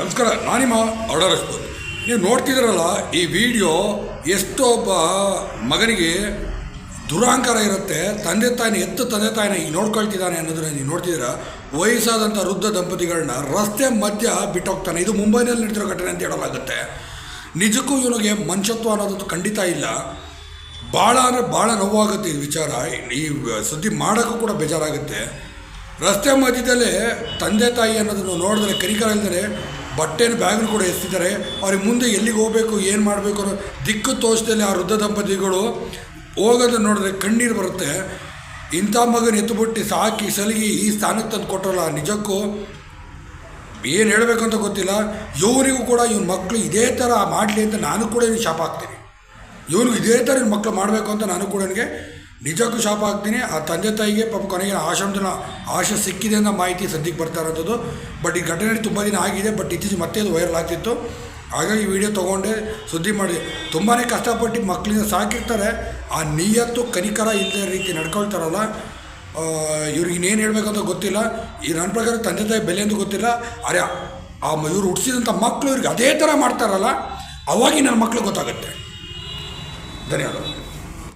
ನಮಸ್ಕಾರ, ನಾನಿಮ್ಮ ಆರ್ಡರ್ ಹಾಕ್ಬೋದು ನೀವು ನೋಡ್ತಿದ್ದೀರಲ್ಲ, ಈ ವಿಡಿಯೋ ಎಷ್ಟೋ ಒಬ್ಬ ಮಗನಿಗೆ ದುರಾಂಕಾರ ಇರುತ್ತೆ, ತಂದೆ ತಾಯಿನ ಎತ್ತು ತಂದೆ ತಾಯಿನ ಈಗ ನೋಡ್ಕೊಳ್ತಿದ್ದಾನೆ ಅನ್ನೋದನ್ನ ನೀವು ನೋಡ್ತಿದ್ದೀರಾ? ವಯಸ್ಸಾದಂಥ ವೃದ್ಧ ದಂಪತಿಗಳನ್ನ ರಸ್ತೆ ಮಧ್ಯ ಬಿಟ್ಟೋಗ್ತಾನೆ. ಇದು ಮುಂಬೈನಲ್ಲಿ ನಡೆದಿರೋ ಘಟನೆ ಅಂತ ಹೇಳಲಾಗುತ್ತೆ ನಿಜಕ್ಕೂ ಇವನಿಗೆ ಮನುಷ್ಯತ್ವ ಅನ್ನೋದು ಖಂಡಿತ ಇಲ್ಲ. ಭಾಳ ಅಂದರೆ ಭಾಳ ನೋವಾಗುತ್ತೆ ಈ ವಿಚಾರ. ಈ ಸುದ್ದಿ ಮಾಡೋಕ್ಕೂ ಕೂಡ ಬೇಜಾರಾಗುತ್ತೆ. ರಸ್ತೆ ಮಧ್ಯದಲ್ಲೇ ತಂದೆ ತಾಯಿ ಅನ್ನೋದನ್ನು ನೋಡಿದ್ರೆ ಕರಿಕಾಲ ಇಲ್ದರೆ ಬಟ್ಟೆನ ಬ್ಯಾಗ್ನ ಕೂಡ ಎಸ್ತಿದ್ದಾರೆ ಅವ್ರಿಗೆ ಮುಂದೆ ಎಲ್ಲಿಗೆ ಹೋಗಬೇಕು, ಏನು ಮಾಡಬೇಕು ಅನ್ನೋ ದಿಕ್ಕು ತೋಚದಲ್ಲಿ ಆ ವೃದ್ಧ ದಂಪತಿಗಳು ಹೋಗೋದು ನೋಡಿದ್ರೆ ಕಣ್ಣೀರು ಬರುತ್ತೆ. ಇಂಥ ಮಗನ ಎತ್ತುಬಿಟ್ಟು ಸಾಕಿ, ಸಲಿಗೆ ಈ ಸ್ಥಾನಕ್ಕೆ ತಂದು ಕೊಟ್ಟರಲ್ಲ ನಿಜಕ್ಕೂ ಏನು ಹೇಳಬೇಕು ಅಂತ ಗೊತ್ತಿಲ್ಲ. ಇವರಿಗೂ ಕೂಡ ಇವ್ನ ಮಕ್ಕಳು ಇದೇ ಥರ ಮಾಡಲಿ ಅಂತ ನಾನು ಕೂಡ ಇವ್ನಿಗೆ ಶಾಪ ಹಾಕ್ತೀನಿ. ಇವನು ಇದೇ ಥರ ಇವ್ನ ಮಕ್ಕಳು ಮಾಡಬೇಕು ಅಂತ ನಾನು ಕೂಡ ನನಗೆ ನಿಜಕ್ಕೂ ಶಾಪ ಹಾಕ್ತೀನಿ. ಆ ತಂದೆ ತಾಯಿಗೆ ಪಾಪ ಕೊನೆಗೆ ಆಶ್ರಮದ ಆಶೆ ಸಿಕ್ಕಿದೆ ಅನ್ನೋ ಮಾಹಿತಿ ಸದ್ಯಕ್ಕೆ ಬರ್ತಾ ಇರೋಂಥದ್ದು. ಬಟ್ ಈ ಘಟನೆ ತುಂಬ ದಿನ ಆಗಿದೆ. ಬಟ್ ಇತ್ತೀಚೆಗೆ ಮತ್ತೆ ಅದು ವೈರಲ್ ಆಗ್ತಿತ್ತು. ಹಾಗಾಗಿ ವಿಡಿಯೋ ತೊಗೊಂಡೆ, ಸುದ್ದಿ ಮಾಡಿ. ತುಂಬಾ ಕಷ್ಟಪಟ್ಟು ಮಕ್ಕಳಿಂದ ಸಾಕಿರ್ತಾರೆ. ಆ ನಿಯತ್ತು ಕನಿಕರ ಇಲ್ಲದ ರೀತಿ ನಡ್ಕೊಳ್ತಾರಲ್ಲ. ಇವ್ರಿಗೆ ಇನ್ನೇನು ಹೇಳಬೇಕಂತ ಗೊತ್ತಿಲ್ಲ. ಈ ನನ್ನ ಪ್ರಕಾರ ತಂದೆ ತಾಯಿ ಬೆಲೆ ಅಂತ ಗೊತ್ತಿಲ್ಲ. ಅರೆ, ಆ ಇವ್ರು ಹುಟ್ಟಿಸಿದಂಥ ಮಕ್ಕಳು ಇವ್ರಿಗೆ ಅದೇ ಥರ ಮಾಡ್ತಾರಲ್ಲ. ಅವಾಗಿ ನನ್ನ ಮಕ್ಳು ಗೊತ್ತಾಗುತ್ತೆ. ಧನ್ಯವಾದಗಳು.